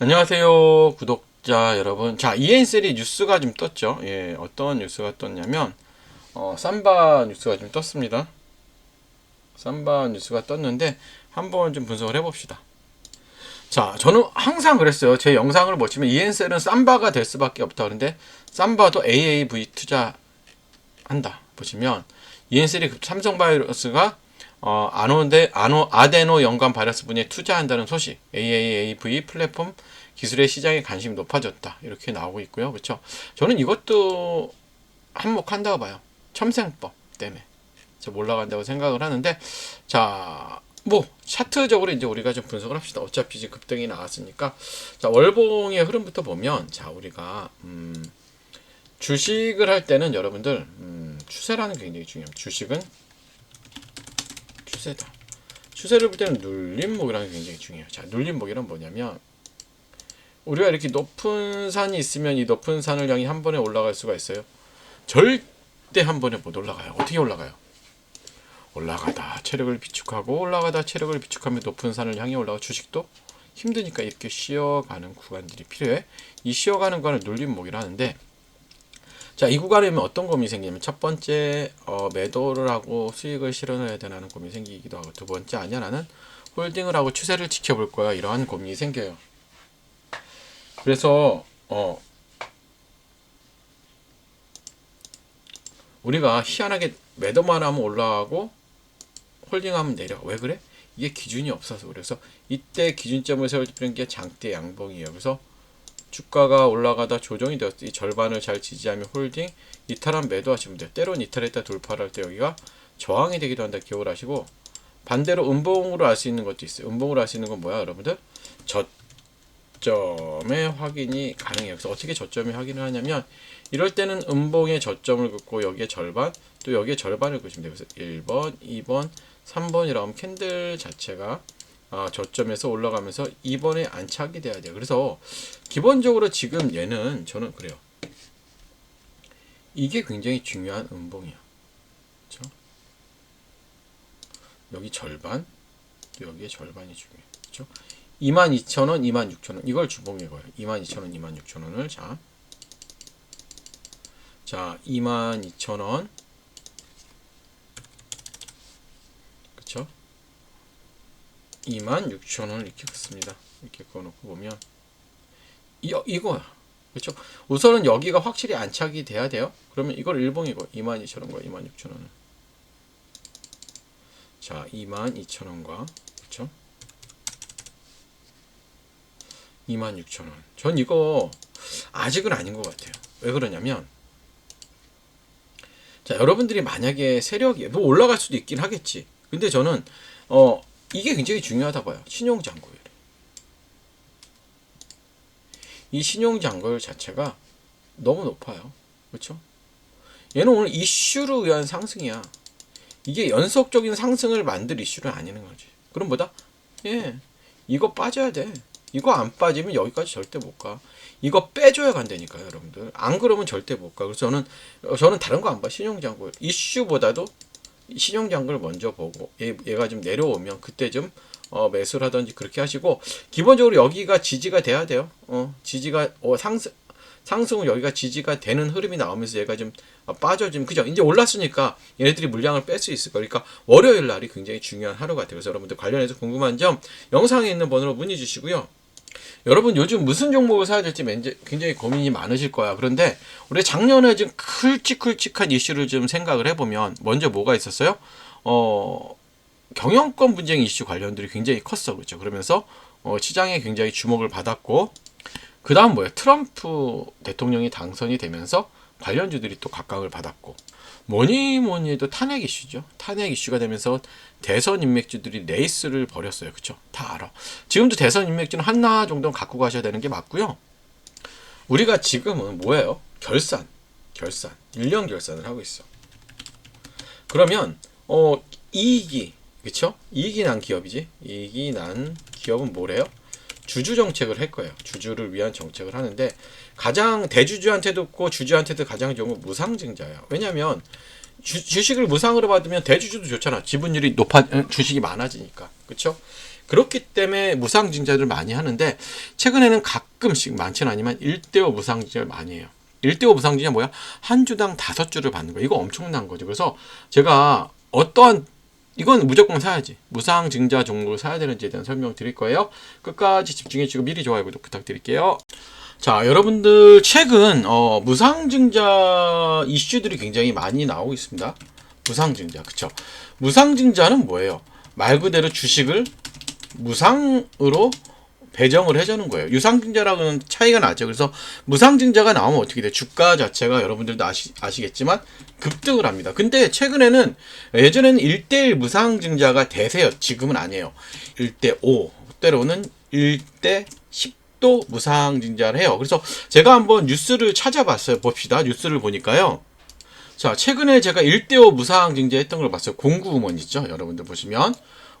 안녕하세요, 구독자 여러분. 자, EN3 뉴스가 좀 떴죠. 예, 어떤 뉴스가 떴냐면, 어, 삼바 뉴스가 좀 떴습니다. 삼바 뉴스가 떴는데, 한번 좀 분석을 해봅시다. 자, 저는 항상 그랬어요. 제 영상을 보시면 ENCL은 삼바가 될 수밖에 없다. 그런데, 삼바도 AAV 투자한다. 보시면, ENCL이 삼성 바이러스가 어, 아노데, 아노, 아데노 연관 바이러스 분야에 투자한다는 소식, AAAV 플랫폼 기술의 시장에 관심이 높아졌다. 이렇게 나오고 있고요. 그렇죠? 저는 이것도 한몫한다고 봐요. 첨생법 때문에. 올라간다고 생각을 하는데, 자, 뭐, 차트적으로 이제 우리가 좀 분석을 합시다. 어차피 이제 급등이 나왔으니까. 자, 월봉의 흐름부터 보면, 자, 우리가, 음, 주식을 할 때는 여러분들, 음, 추세라는 게 굉장히 중요합니다. 주식은 추세다. 추세를 볼 때는 눌림목이라는 게 굉장히 중요해요. 자, 눌림목이란 뭐냐면 우리가 이렇게 높은 산이 있으면 이 높은 산을 향해 한 번에 올라갈 수가 있어요. 절대 한 번에 못 올라가요. 어떻게 올라가요? 올라가다 체력을 비축하고 올라가다 체력을 비축하며 높은 산을 향해 올라가 주식도 힘드니까 이렇게 쉬어가는 구간들이 필요해. 이 쉬어가는 구간을 눌림목이라 하는데 자, 이 구간이면 어떤 고민이 생기냐면 첫 번째 어, 매도를 하고 수익을 실현해야 되는 고민이 생기기도 하고 두 번째 아니야 나는 홀딩을 하고 추세를 지켜볼 거야 이러한 고민이 생겨요. 그래서 어 우리가 희한하게 매도만 하면 올라가고 홀딩하면 내려. 왜 그래? 이게 기준이 없어서 그래서 이때 기준점을 세울 게 장대 양봉이에요. 그래서 주가가 올라가다 조정이 되었을 때 절반을 잘 지지하며 홀딩, 이탈한 매도하시면 돼요. 때론 이탈했다 돌파를 할 때 여기가 저항이 되기도 한다 기억을 하시고 반대로 음봉으로 알 수 있는 것도 있어요. 음봉으로 알 수 있는 건 뭐야 여러분들? 저점의 확인이 가능해요. 그래서 어떻게 저점이 확인을 하냐면 이럴 때는 음봉의 저점을 긋고 여기에 절반 또 여기에 절반을 긋시면 돼요. 그래서 1번, 2번, 3번이라고 하면 캔들 자체가 아, 저점에서 올라가면서 2번에 안착이 돼야 돼요. 그래서 기본적으로 지금 얘는 저는 그래요. 이게 굉장히 중요한 음봉이야. 그렇죠? 여기 절반, 또 여기에 절반이 중요해. 그렇죠? 22,000원, 26,000원 이걸 주봉에 거예요. 22,000원, 26,000원을 자. 자, 22,000원. 그렇죠? 26,000원을 이렇게 긋습니다. 이렇게 그어놓고 보면 이, 이거야. 그렇죠? 우선은 여기가 확실히 안착이 돼야 돼요. 그러면 이걸 일봉이고 22,000원과 26,000원은 자 22,000원과 그렇죠? 26,000원. 전 이거 아직은 아닌 것 같아요. 왜 그러냐면 자 여러분들이 만약에 세력이 뭐 올라갈 수도 있긴 하겠지. 근데 저는 어 이게 굉장히 중요하다 봐요. 신용 잔고율. 이 신용 잔고율 자체가 너무 높아요. 그렇죠? 얘는 오늘 이슈로 의한 상승이야. 이게 연속적인 상승을 만들 이슈는 아니는 거지. 그럼 뭐다? 예. 이거 빠져야 돼. 이거 안 빠지면 여기까지 절대 못 가. 이거 빼줘야 간다니까요, 여러분들. 안 그러면 절대 못 가. 그래서 저는 저는 다른 거 안 봐. 신용장고 이슈보다도 신용장고를 먼저 보고 얘, 얘가 좀 내려오면 그때 좀 어, 매수를 하든지 그렇게 하시고 기본적으로 여기가 지지가 돼야 돼요. 어, 지지가 어, 상승 상승은 여기가 지지가 되는 흐름이 나오면서 얘가 좀 빠져지면 그죠? 이제 올랐으니까 얘네들이 물량을 뺄 수 있을 거니까 월요일 날이 굉장히 중요한 하루 같아요. 그래서 여러분들 관련해서 궁금한 점 영상에 있는 번호로 문의 주시고요. 여러분 요즘 무슨 종목을 사야 될지 굉장히 고민이 많으실 거야. 그런데 우리 작년에 좀 굵직굵직한 이슈를 좀 생각을 해보면 먼저 뭐가 있었어요? 어, 경영권 분쟁 이슈 관련들이 굉장히 컸어. 그렇죠. 그러면서 어, 시장에 굉장히 주목을 받았고 그 다음 뭐예요? 트럼프 대통령이 당선이 되면서 관련주들이 또 각광을 받았고 뭐니 뭐니 해도 탄핵 이슈죠. 탄핵 이슈가 되면서 대선 인맥주들이 레이스를 벌였어요. 그쵸? 다 알아. 지금도 대선 인맥주는 하나 정도는 갖고 가셔야 되는 게 맞고요. 우리가 지금은 뭐예요? 결산. 결산. 1년 결산을 하고 있어. 그러면 어 이익이 그쵸? 이익이 난 기업이지. 이익이 난 기업은 뭐래요? 주주 정책을 할 거예요. 주주를 위한 정책을 하는데 가장 대주주한테도 없고 주주한테도 가장 좋은 건 무상증자예요. 왜냐하면 주, 식을 무상으로 받으면 대주주도 좋잖아. 지분율이 높아 주식이 많아지니까. 그렇죠? 그렇기 때문에 무상증자를 많이 하는데 최근에는 가끔씩 많지는 않지만 1대5 무상증자를 많이 해요. 1대5 무상증자 뭐야? 한 주당 다섯 주를 받는 거야. 이거 엄청난 거죠. 그래서 제가 어떠한 이건 무조건 사야지. 무상 증자 종목을 사야 되는지에 대한 설명 드릴 거예요. 끝까지 집중해 주시고 미리 좋아요 구독 부탁드릴게요. 자, 여러분들 최근 어, 무상 증자 이슈들이 굉장히 많이 나오고 있습니다. 무상 증자, 그쵸? 무상 증자는 뭐예요? 말 그대로 주식을 무상으로 배정을 해주는 거예요. 유상증자랑은 차이가 나죠. 그래서 무상증자가 나오면 어떻게 돼? 주가 자체가 여러분들도 아시, 아시겠지만 급등을 합니다. 근데 최근에는 예전에는 1대1 무상증자가 대세였. 지금은 아니에요. 1대5 때로는 1대 10도 무상증자를 해요. 그래서 제가 한번 뉴스를 찾아봤어요. 봅시다. 뉴스를 보니까요. 자, 최근에 제가 1대5 무상증자 했던 걸 봤어요. 공구음원 있죠? 여러분들 보시면.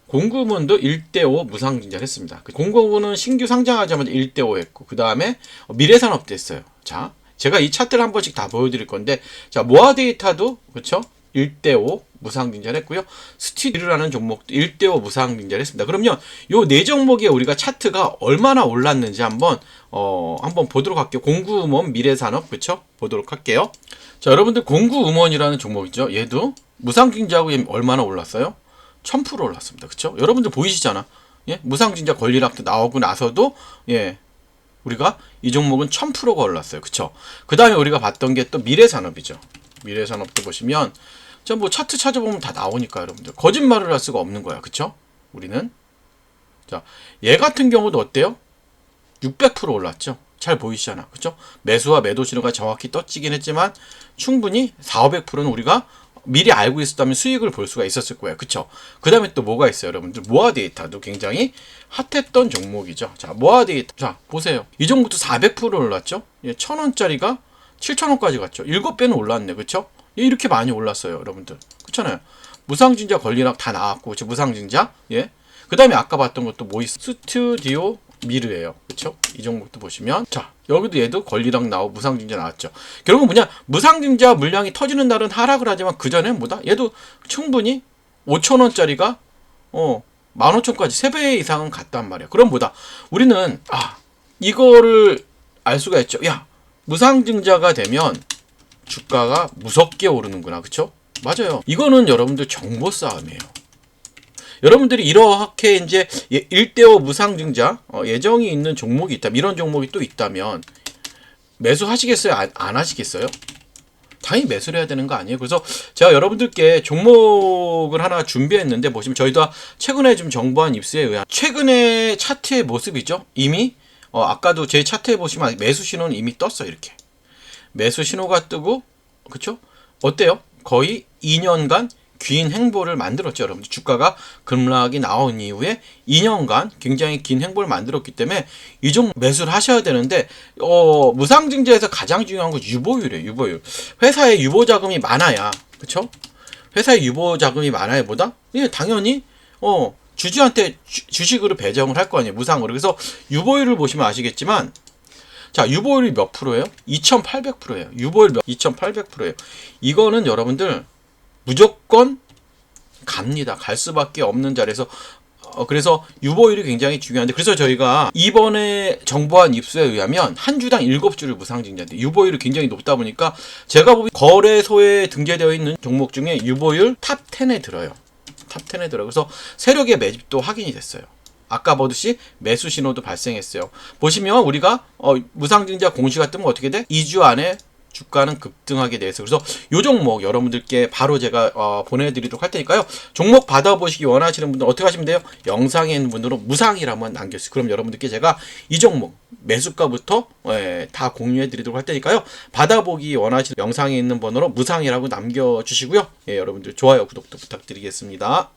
공구문도 1대5 무상증자를 했습니다. 그 공구문은 신규 상장하자마자 1대5 했고, 그 다음에 미래산업도 했어요. 자, 제가 이 차트를 한 번씩 다 보여드릴 건데, 자, 모아 데이터도, 그쵸? 1대5 무상증자를 했고요. 스티드라는 종목도 1대5 무상증자를 했습니다. 그럼요, 요 네 종목에 우리가 차트가 얼마나 올랐는지 한번, 어, 한번 보도록 할게요. 공구음원 미래산업, 그쵸? 보도록 할게요. 자, 여러분들 공구음원이라는 종목이죠. 얘도 무상증자하고 얘 얼마나 올랐어요? 1000% 올랐습니다. 그쵸? 여러분들 보이시잖아. 예? 무상증자 권리락도 나오고 나서도, 예. 우리가 이 종목은 1000%가 올랐어요. 그쵸? 그 다음에 우리가 봤던 게 또 미래 산업이죠. 미래 산업도 보시면, 전뭐 차트 찾아보면 다 나오니까 여러분들. 거짓말을 할 수가 없는 거야. 그쵸? 우리는. 자, 얘 같은 경우도 어때요? 600% 올랐죠? 잘 보이시잖아. 그쵸? 매수와 매도 신호가 정확히 떠지긴 했지만, 충분히 4, 500%는 우리가 미리 알고 있었다면 수익을 볼 수가 있었을 거예요. 그쵸? 그 다음에 또 뭐가 있어요, 여러분들? 모아 데이터도 굉장히 핫했던 종목이죠. 자, 모아 데이터. 자, 보세요. 이 종목도 400% 올랐죠? 예, 1000원짜리가 7000원까지 갔죠. 7배는 올랐네. 그쵸? 예, 이렇게 많이 올랐어요, 여러분들. 그렇잖아요. 무상증자 권리락 다 나왔고, 그쵸? 무상증자. 예. 그 다음에 아까 봤던 것도 뭐 있어? 스튜디오 미르예요. 그쵸? 이 종목도 보시면. 자, 여기도 얘도 권리랑 나오고 무상증자 나왔죠. 결국은 뭐냐? 무상증자 물량이 터지는 날은 하락을 하지만 그 전에 뭐다? 얘도 충분히 5천 원짜리가 어, 15,000까지 3배 이상은 갔단 말이야. 그럼 뭐다? 우리는 아, 이거를 알 수가 있죠. 야, 무상증자가 되면 주가가 무섭게 오르는구나. 그쵸? 맞아요. 이거는 여러분들 정보 싸움이에요. 여러분들이 이렇게 이제 1대5 무상증자 어, 예정이 있는 종목이 있다. 이런 종목이 또 있다면 매수하시겠어요? 안, 안 하시겠어요? 당연히 매수를 해야 되는 거 아니에요? 그래서 제가 여러분들께 종목을 하나 준비했는데 보시면 저희도 최근에 좀 정보한 입수에 의한 최근에 차트의 모습이죠. 이미 어, 아까도 제 차트에 보시면 매수 신호는 이미 떴어요. 이렇게 매수 신호가 뜨고 그쵸? 어때요? 거의 2년간 긴 행보를 만들었죠, 여러분들. 주가가 급락이 나온 이후에 2년간 굉장히 긴 행보를 만들었기 때문에 이 종목 매수를 하셔야 되는데 어, 무상증자에서 가장 중요한 건 유보율이에요, 유보율. 회사에 유보 자금이 많아야, 그렇죠? 회사에 유보 자금이 많아야 보다 예, 당연히 어, 주주한테 주, 식으로 배정을 할 거 아니에요, 무상으로. 그래서 유보율을 보시면 아시겠지만 자, 유보율이 몇 프로예요? 2,800%예요. 유보율 몇 2,800%예요. 이거는 여러분들 무조건 갑니다. 갈 수밖에 없는 자리에서 어, 그래서 유보율이 굉장히 중요한데 그래서 저희가 이번에 정보한 입수에 의하면 한 주당 7주를 무상증자인데 유보율이 굉장히 높다 보니까 제가 보기 거래소에 등재되어 있는 종목 중에 유보율 탑 10에 들어요. 탑 10에 들어요. 그래서 세력의 매집도 확인이 됐어요. 아까 보듯이 매수 신호도 발생했어요. 보시면 우리가 어, 무상증자 공시가 뜨면 어떻게 돼? 2주 안에 주가는 급등하게 돼서 그래서 요 종목 여러분들께 바로 제가 어, 보내드리도록 할 테니까요. 종목 받아보시기 원하시는 분들 어떻게 하시면 돼요? 영상에 있는 분들은 무상이라 한번 남겨주세요. 그럼 여러분들께 제가 이 종목 매수가부터 예, 다 공유해드리도록 할 테니까요. 받아보기 원하시는 영상에 있는 번호로 무상이라고 남겨주시고요. 예, 여러분들 좋아요, 구독도 부탁드리겠습니다.